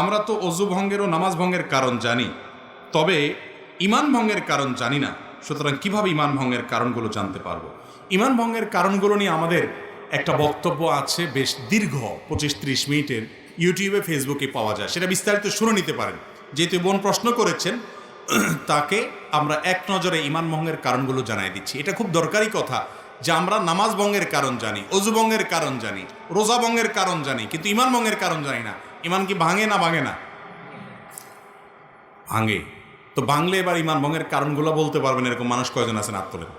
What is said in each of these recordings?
আমরা তো অজু ভঙ্গের ও নামাজ ভঙ্গের কারণ জানি, তবে ইমান ভঙ্গের কারণ জানি না। সুতরাং কীভাবে ইমান ভঙ্গের কারণগুলো জানতে পারব? ইমান ভঙ্গের কারণগুলো নিয়ে আমাদের একটা বক্তব্য আছে, বেশ দীর্ঘ, পঁচিশ ত্রিশ মিনিটের। ইউটিউবে, ফেসবুকে পাওয়া যায়। সেটা বিস্তারিত শুনে নিতে পারেন। যেহেতু বোন প্রশ্ন করেছেন, তাকে আমরা এক নজরে ইমান ভঙ্গের কারণগুলো জানাই দিচ্ছি। এটা খুব দরকারি কথা যে আমরা নামাজ ভঙ্গের কারণ জানি, অজু ভঙ্গের কারণ জানি, রোজা ভঙ্গের কারণ জানি, কিন্তু ইমান ভঙ্গের কারণ জানি না। ইমান কি ভাঙে না ভাঙে না? ভাঙে। তো ভাঙলে এবার ইমান ভঙ্গের কারণগুলো বলতে পারবেন, এরকম মানুষ কয়জন আছেন হাত তোলেন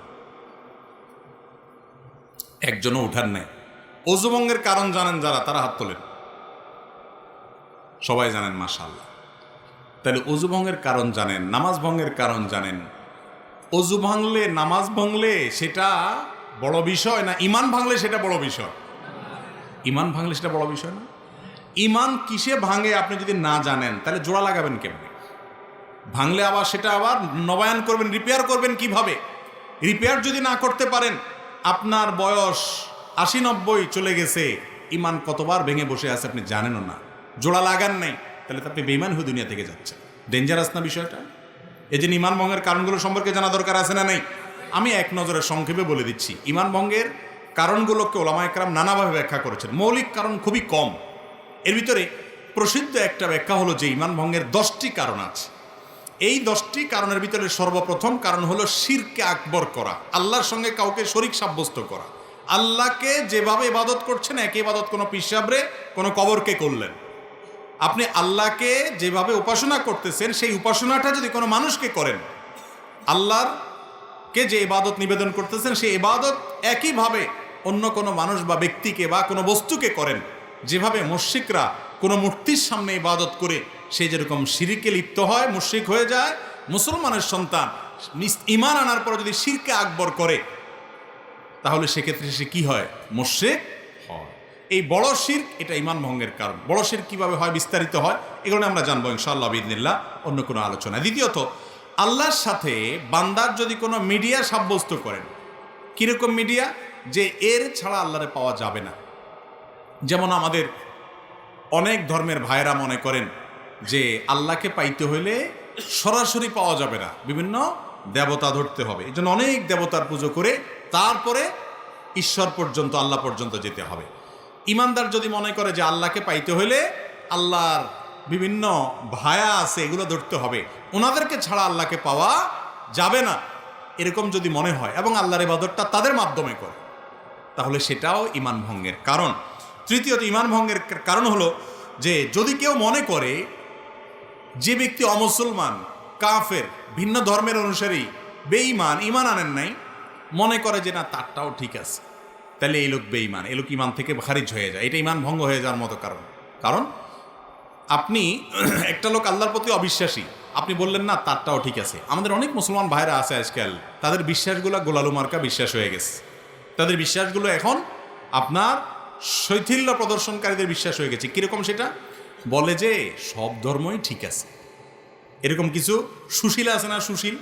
একজনও উঠার নেই। অজু ভঙ্গের কারণ জানেন যারা, তারা হাত তোলেন। সবাই জানেন মাশাল্লাহ তাহলে অজু ভঙ্গের কারণ জানেন, নামাজ ভঙ্গের কারণ জানেন। অজু ভাঙলে, নামাজ ভাঙলে সেটা বড় বিষয় না, ইমান ভাঙলে সেটা বড় বিষয়? ইমান ভাঙলে সেটা বড় বিষয় না? ইমান কিসে ভাঙে আপনি যদি না জানেন, তাহলে জোড়া লাগাবেন কেমনে? ভাঙলে আবার সেটা আবার নবায়ন করবেন রিপেয়ার করবেন কীভাবে? রিপেয়ার যদি না করতে পারেন, আপনার বয়স আশি নব্বই চলে গেছে, ইমান কতবার ভেঙে বসে আছে আপনি জানেনও না। জোড়া লাগান নাই, তাহলে তো আপনি বেইমান হয়ে দুনিয়া থেকে যাচ্ছেন। ডেঞ্জারাস না বিষয়টা? এই যে ইমান ভঙ্গের কারণগুলো সম্পর্কে জানা দরকার আছে না নাই? আমি এক নজরে সংক্ষেপে বলে দিচ্ছি। ইমান ভঙ্গের কারণগুলোকে ওলামায়করাম নানাভাবে ব্যাখ্যা করেছেন। মৌলিক কারণ খুবই কম। এর ভিতরে প্রসিদ্ধ একটা ব্যাখ্যা হলো যে ইমান ভঙ্গের দশটি কারণ আছে। এই দশটি কারণের ভিতরে সর্বপ্রথম কারণ হলো শিরকে আকবর করা, আল্লাহর সঙ্গে কাউকে শরিক সাব্যস্ত করা। আল্লাহকে যেভাবে ইবাদত করছেন একই ইবাদত কোনো পিসাবরে, কোনো কবরকে করলেন। আপনি আল্লাহকে যেভাবে উপাসনা করতেছেন, সেই উপাসনাটা যদি কোনো মানুষকে করেন আল্লাহর কে যে ইবাদত নিবেদন করতেছেন, সেই ইবাদত একইভাবে অন্য কোনো মানুষ বা ব্যক্তিকে বা কোনো বস্তুকে করেন। যেভাবে মুশ্রিকরা কোনো মূর্তির সামনে ইবাদত করে, সে যেরকম শিরিকে লিপ্ত হয়, মুশ্রিক হয়ে যায়, মুসলমানের সন্তান ইমান আনার পরে যদি শিরকে আকবর করে, তাহলে সেক্ষেত্রে সে কি হয়? মোশেক হয়। এই বড় শির এটা ইমান ভঙ্গের কারণ। বড় শির কীভাবে হয়, বিস্তারিত হয় এগুলো আমরা জানব ইনশাআল্লাহ বিদিনিল্লাহ অন্য কোনো আলোচনা দ্বিতীয়ত, আল্লাহর সাথে বান্দার যদি কোনো মিডিয়া সাব্যস্ত করেন, কীরকম মিডিয়া? যে এর ছাড়া আল্লাহরে পাওয়া যাবে না। যেমন আমাদের অনেক ধর্মের ভাইরা মনে করেন যে আল্লাহকে পাইতে হইলে সরাসরি পাওয়া যাবে না। বিভিন্ন দেবতা ধরতে হবে। এই জন্য অনেক দেবতার পুজো করে তারপরে ঈশ্বর পর্যন্ত, আল্লাহ পর্যন্ত যেতে হবে। ইমানদার যদি মনে করে যে আল্লাহকে পাইতে হইলে আল্লাহর বিভিন্ন ভায়া আছে, এগুলো ধরতে হবে। ওনাদেরকে ছাড়া আল্লাহকে পাওয়া যাবে না। এরকম যদি মনে হয় এবং আল্লাহর ইবাদতটা তাদের মাধ্যমে করে, তাহলে সেটাও ইমান ভঙ্গের কারণ। তৃতীয়ত ইমান ভঙ্গের কারণ হলো যে যদি কেউ মনে করে যে ব্যক্তি অমুসলমান, কাফের, ভিন্ন ধর্মের অনুসারী, বেঈমান ইমান আনেন নাই, মনে করে যে না, তারটাও ঠিক আছে। তাহলে এই লোক বেঈমান, এই লোক ইমান থেকে খারিজ হয়ে যায়। এটা ইমান ভঙ্গ হয়ে যাওয়ার মতো কারণ। কারণ আপনি একটা লোক আল্লাহর প্রতি অবিশ্বাসী, আপনি বললেন না, তারটাও ঠিক আছে। আমাদের অনেক মুসলমান ভাইরা আছে আজকাল, তাদের বিশ্বাসগুলো গোলালু মার্কা বিশ্বাস হয়ে গেছে। তাদের বিশ্বাসগুলো এখন আপনার শৈথিল্য প্রদর্শনকারীদের বিশ্বাস হয়ে গেছে। কীরকম সেটা? বলে যে সব ধর্মই ঠিক আছে। এরকম কিছু সুশীল আছে না সুশীল?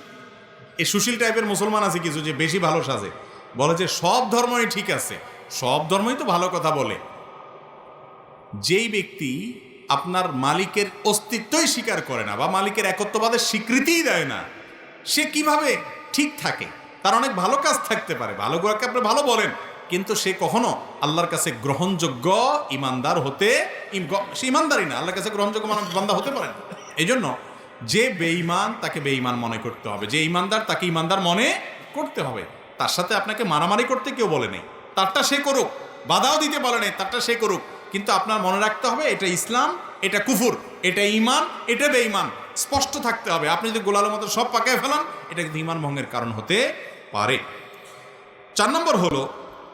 এই সুশীল টাইপের মুসলমান আছে কিছু যে বেশি ভালো সাজে। বলে যে সব ধর্মই ঠিক আছে। সব ধর্মই তো ভালো কথা বলে। যেই ব্যক্তি আপনার মালিকের অস্তিত্বই স্বীকার করে না বা মালিকের একত্ববাদের স্বীকৃতিই দেয় না, সে কীভাবে ঠিক থাকে? তার অনেক ভালো কাজ থাকতে পারে। ভালো গুলোকে আপনি ভালো বলেন। কিন্তু সে কখনো আল্লাহর কাছে গ্রহণযোগ্য ইমানদার হতে সে ইমানদারই না, আল্লাহর কাছে গ্রহণযোগ্য বান্দা হতে পারে এই জন্য যে বেঈমান তাকে বেঈমান মনে করতে হবে, যে ইমানদার তাকে ইমানদার মনে করতে হবে। তার সাথে আপনাকে মারামারি করতে কেউ বলে নেই। তারটা সে করুক, বাধাও দিতে বলে নেই, তারটা সে করুক। কিন্তু আপনার মনে রাখতে হবে, এটা ইসলাম, এটা কুফুর, এটা ইমান এটা বেঈমান। স্পষ্ট থাকতে হবে। আপনি যদি গোলালের মতো সব পাকায় ফেলান, এটা কিন্তু ইমান ভঙ্গের কারণ হতে পারে। চার নম্বর হলো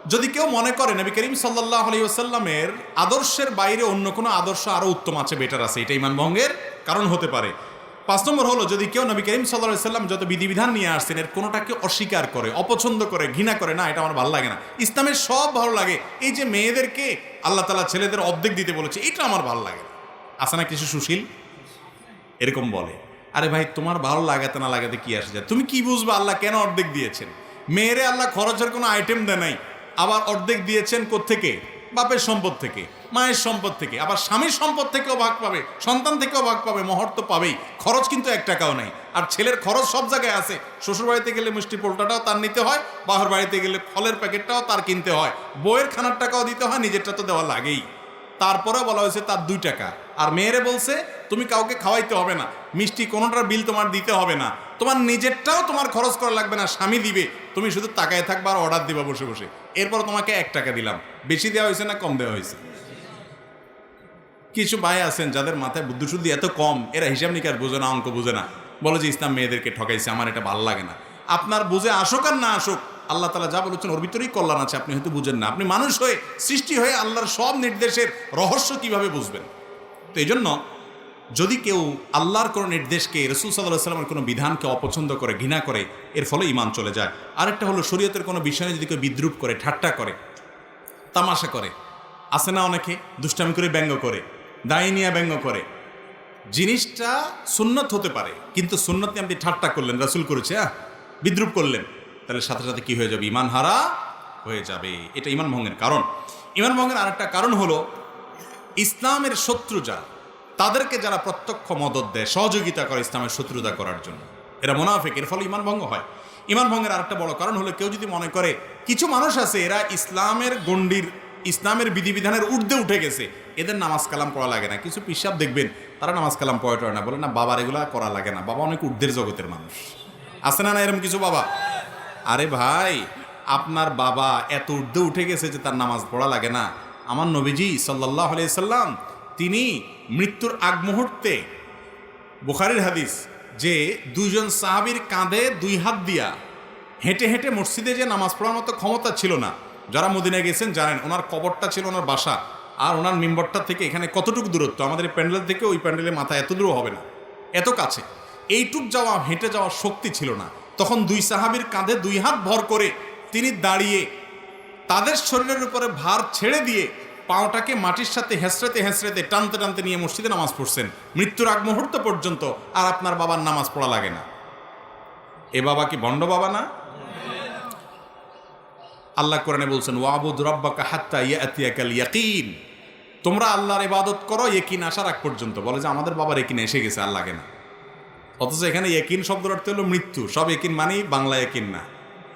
যদি কেউ মনে করে নবী করিম সাল্লাহ আলী আসাল্লামের আদর্শের বাইরে অন্য কোনো আদর্শ আরও উত্তম আছে বেটার আছে, এটা ইমান ভঙ্গের কারণ হতে পারে। পাঁচ নম্বর হলো, যদি কেউ নবী করিম সাল্লাহ সাল্লাম যত বিধিবিধান নিয়ে আসছেন, এর কোনোটাকে অস্বীকার করে, অপছন্দ করে, ঘৃণা করে, না, এটা আমার ভালো লাগে না। ইসলামের সব ভালো লাগে। এই যে মেয়েদেরকে আল্লাহ তালা ছেলেদের অর্ধেক দিতে বলেছে, এটা আমার ভালো লাগে আছে না কিছু সুশীল? এরকম বলে। আরে ভাই, তোমার ভালো লাগাতে না লাগাতে কি আসে যায়? তুমি কি বুঝবে আল্লাহ কেন অর্ধেক দিয়েছেন? মেয়েরে আল্লাহ খরচের কোনো আইটেম দেয় নাই। আবার অর্ধেক দিয়েছেন কোত্থেকে? বাপের সম্পদ থেকে, মায়ের সম্পদ থেকে, আবার স্বামীর সম্পদ থেকেও ভাগ পাবে, সন্তান থেকেও ভাগ পাবে মহর তো পাবেই, খরচ কিন্তু এক টাকাও নেই। আর ছেলের খরচ সব জায়গায় আছে, শ্বশুর বাড়িতে গেলে মিষ্টি পোলটাটাও তার নিতে হয় বাহার বাড়িতে গেলে ফলের প্যাকেটটাও তার কিনতে হয়, বইয়ের খানার টাকাও দিতে হয়, নিজেরটা তো দেওয়া লাগেই। তারপরে বলা হয়েছে তার দুই টাকা। আর মেয়েরে বলছে, তুমি কাউকে খাওয়াইতে হবে না, মিষ্টি কোনোটার বিল তোমার দিতে হবে না, তোমার নিজেরটাও তোমার খরচ করা লাগবে না, স্বামী দিবে, তুমি শুধু তাকায় থাকবা আর অর্ডার দিবা বসে বসে। এরপর তোমাকে এক টাকা দিলাম। বেশি দেওয়া হয়েছে না কম দেওয়া হয়েছে? কিছু ভাই আছেন যাদের মাথায় বুদ্ধি শুদ্ধি এত কম, এরা হিসাব নিকাশ বোঝে না, অঙ্ক বোঝে না। বলে যে ইসলাম মেয়েদেরকে ঠকাইছে, আমার এটা ভালো লাগে না। আপনার বুঝে আসুক আর না আসুক, আল্লাহ তালা যা বলেছেন ওর ভিতরেই কল্যাণ আছে, আপনি হয়তো বুঝেন না। আপনি মানুষ হয়ে, সৃষ্টি হয়ে আল্লাহর সব নির্দেশের রহস্য কীভাবে বুঝবেন? তো এই জন্য যদি কেউ আল্লাহর কোনো নির্দেশকে রসুল সাল্লাহ সাল্লামের কোনো বিধানকে অপছন্দ করে, ঘৃণা করে, এর ফলে ইমান চলে যায়। আরেকটা হলো শরীয়তের কোনো বিষয়ে যদি কেউ বিদ্রুপ করে, ঠাট্টা করে, তামাশা করে আসে না অনেকে? দুষ্টামি করে, ব্যঙ্গ করে, দায় নিয়ে ব্যঙ্গ করে। জিনিসটা সুন্নত হতে পারে, কিন্তু সুন্নত আপনি ঠাট্টা করলেন, রাসুল করেছে হ্যাঁ বিদ্রুপ করলেন, তাহলে সাথে সাথে কি হয়ে যাবে? ইমান হারা হয়ে যাবে। এটা ইমান ভঙ্গের কারণ। ইমান ভঙ্গের আরেকটা কারণ হলো, ইসলামের শত্রু যা তাদেরকে যারা প্রত্যক্ষ মদত দেয়, সহযোগিতা করে ইসলামের শত্রুতা করার জন্য। এরা মোনাফেক, এর ফলে ইমান ভঙ্গ হয়। ইমান ভঙ্গের আরেকটা বড় কারণ হলো কেউ যদি মনে করে, কিছু মানুষ আছে, এরা ইসলামের গণ্ডির, ইসলামের বিধিবিধানের ঊর্ধ্বে উঠে গেছে, এদের নামাজ কালাম পড়া লাগে না। কিছু পিসাব দেখবেন, তারা নামাজ কালাম পড়া টয় না, বলে, না বাবার এগুলা করা লাগে না। বাবা অনেক ঊর্ধ্বের জগতের মানুষ। আছে না না এরকম কিছু বাবা? আরে ভাই, আপনার বাবা এত ঊর্ধ্বে উঠে গেছে যে তার নামাজ পড়া লাগে না। আমার নবীজি সাল্লাহ আলিয়া সাল্লাম তিনি মৃত্যুর আগ মুহূর্তে বুখারির হাদিস যে দুইজন সাহাবীর কাঁধে দুই হাত দিয়া হেঁটে হেঁটে মসজিদে যে নামাজ পড়ার মতো ক্ষমতা ছিল না, যারা মদিনায় গেছেন জানেন, ওনার কবরটা ছিল ওনার বাসা আর ওনার মেম্বরটা থেকে এখানে কতটুকু দূরত্ব? আমাদের প্যান্ডেল থেকে ওই প্যান্ডেলের মাথা এত দূর হবে না, এত কাছে। এইটুক যাওয়া, হেঁটে যাওয়ার শক্তি ছিল না। তখন দুই সাহাবীর কাঁধে দুই হাত ভর করে তিনি দাঁড়িয়ে তাদের শরীরের উপরে ভার ছেড়ে দিয়ে পাওটাকে মাটির সাথে হেসড়াতে হেসড়াতে টানতে টানতে নিয়ে মসজিদে নামাজ পড়ছেন। মৃত্যুর আগ মুহূর্ত পর্যন্ত আর আপনার বাবার নামাজ পড়া লাগে না। এ বাবা কি ভণ্ড বাবা না? আল্লাহ কোরআনে বলছেন, ওয়াবুদ রব্বাকা হাত্তা ইয়াতিয়াকাল ইয়াকিন। তোমরা আল্লাহর ইবাদত করো ইকিন আসার আগ পর্যন্ত। বলে যে আমাদের বাবার একিন এসে গেছে, আর লাগে না। অথচ এখানে একিন শব্দের অর্থ হলো মৃত্যু। সব একিন মানেই বাংলা একিন না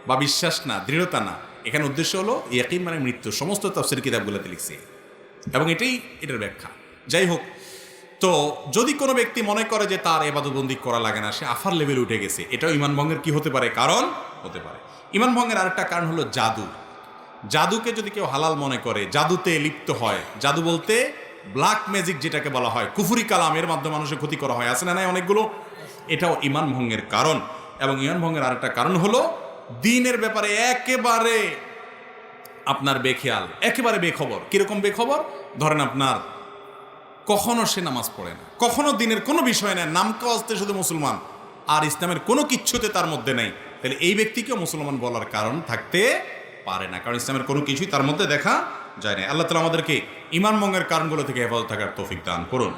বা বিশ্বাস না, দৃঢ়তা না। এখানে উদ্দেশ্য হলো ইয়াকিন মানে মৃত্যু। সমস্ত তফসির কিতাবগুলোতে লিখছে। এবং এটাই এটার ব্যাখ্যা। যাই হোক, তো যদি কোনো ব্যক্তি মনে করে যে তার এবাদতবন্দি করা লাগে না, সে আফার লেভেলে উঠে গেছে। এটাও ইমান ভঙ্গের কি হতে পারে? কারণ হতে পারে। ইমান ভঙ্গের আরেকটা কারণ হলো জাদু। জাদুকে যদি কেউ হালাল মনে করে, জাদুতে লিপ্ত হয়, জাদু বলতে ব্ল্যাক ম্যাজিক যেটাকে বলা হয়, কুফুরি কালাম এর মাধ্যমে মানুষের ক্ষতি করা হয়। আছে না নাই অনেকগুলো? এটাও ইমান ভঙ্গের কারণ। এবং ইমান ভঙ্গের আরেকটা কারণ হলো দিনের ব্যাপারে একেবারে আপনার বেখেয়াল, একেবারে বেখবর। কীরকম বেখবর? ধরেন আপনার কখনো সে নামাজ পড়ে না, কখনো দিনের কোনো বিষয় নেই, নাম কাজতে শুধু মুসলমান, আর ইসলামের কোনো কিচ্ছুতে তার মধ্যে নেই। তাহলে এই ব্যক্তিকে মুসলমান বলার কারণ থাকতে পারে না, কারণ ইসলামের কোনো কিছুই তার মধ্যে দেখা যায় না। আল্লাহ তালা আমাদেরকে ইমান মঙ্গের কারণগুলো থেকে হেফাজত থাকার তৌফিক দান করুন।